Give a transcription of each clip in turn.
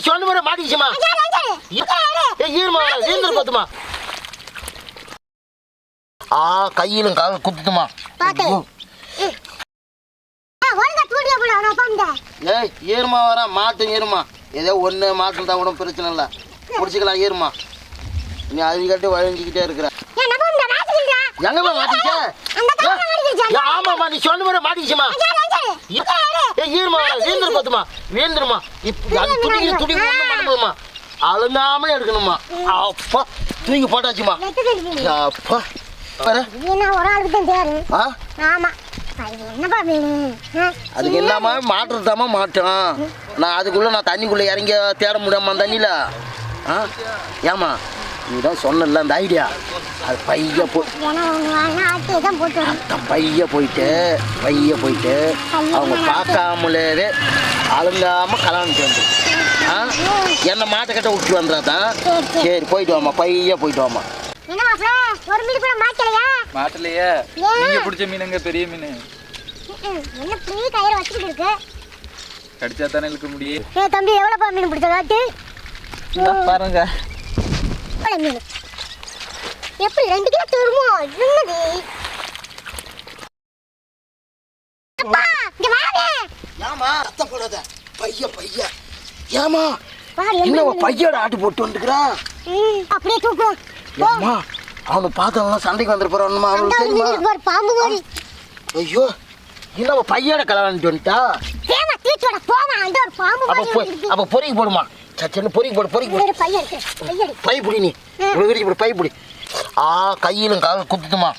நீ சொன்ன மாதிரி மாட்டிக்கிச்சுமா ஏய் ஈரமா ஈரந்தர் பார்த்துமா ஆ கையிலும் கால குத்துமா ஏய் ஈரமா வர மாட்டும் ஈரமா ஏதோ ஒன்று மாட்டம் தான் கூட பிரச்சனை இல்லை. பிடிச்சிக்கலாம் ஈரமா நீ அதுக்கிட்ட வழங்கிக்கிட்டே இருக்கிற. எங்கம்மா மாட்டிக்கிச்ச? ஆமாம்மா நீ சொன்ன மாதிரி மாட்டிக்கிச்சுமா ஈரமா வீழ்ந்துரு பார்த்துமா வீழ்ந்துருமா. இப்போ அது துடிக்கிற துடி ஒன்றும் பண்ண முடியுமா அழுந்தாம எடுக்கணுமா அப்பா தூக்கி போட்டாச்சுமா அப்பா. அதுக்கு இல்லாம மாட்டுறதாம மாட்டோம் நான் அதுக்குள்ள நான் தண்ணிக்குள்ள இறங்கி தேட முடியாம தண்ணியில. ஆ? ஏமா நீ தான் சொன்னல அந்த ஐடியா அது பைய போ ஏன்னா ஒன்று வாங்கினா ஆட்டி தான் போட்டு வரும் அந்த பைய போயிட்டு பைய போயிட்டு அவங்க பார்க்காமலே அழுங்காம கல்யாணம் வந்து. என்ன மாட்டை கட்ட விட்டு வந்துடாதான் சரி போயிட்டு வாமா பைய போயிட்டு வாமா ஒரு மீன் கூட மாட்டலையா? மாட்டலையே. ஏன்? நீங்க பிடிச்ச மீனுங்க பெரிய மீன். என்ன பெரிய கயிறு இருக்கு? கடிச்சா தானே இழுக்க முடியும். ஏ தம்பி எவ்வளோப்பா மீன் பிடிச்ச காட்டு? பாருங்க. எவ்வளோ மீன். எப்படி ரெண்டு கிலோ தருமோ? என்னது? அப்பா இங்க வாங்க. ஏமா சத்தம் போடாத. பைய பைய. ஏமா என்ன பையோட ஆட்டு போட்டு வந்துக்கிறான் அப்படியே தூக்கும் அம்மா அவனை பார்த்தவங்களாம் சண்டைக்கு வந்துட்டு அந்த அவனுக்கு தெரியுமா பாம்பு மாதிரி. ஐயோ இன்னும் பையனை கல்யாணம் வந்துட்டா? போமா அந்த ஒரு பாம்பு அப்ப பொறிக்கு போடுமா? சச்சன்னு பொறிக்கு போடு பொறிக்கு போடு. பை பிடி நீ. இவ்வளவு இப்படி பை பிடி. ஆ கையிலும் கால குத்துமா.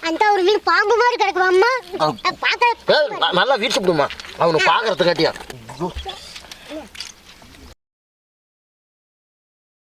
அந்த ஒரு மீன் பாம்பு மாதிரி கிடக்கு அம்மா. அப்~ ஏய், பார்க்க ந- நல்லா வீட்டு விடுமா அவனை பாக்குறது காட்டியா ஐயோ.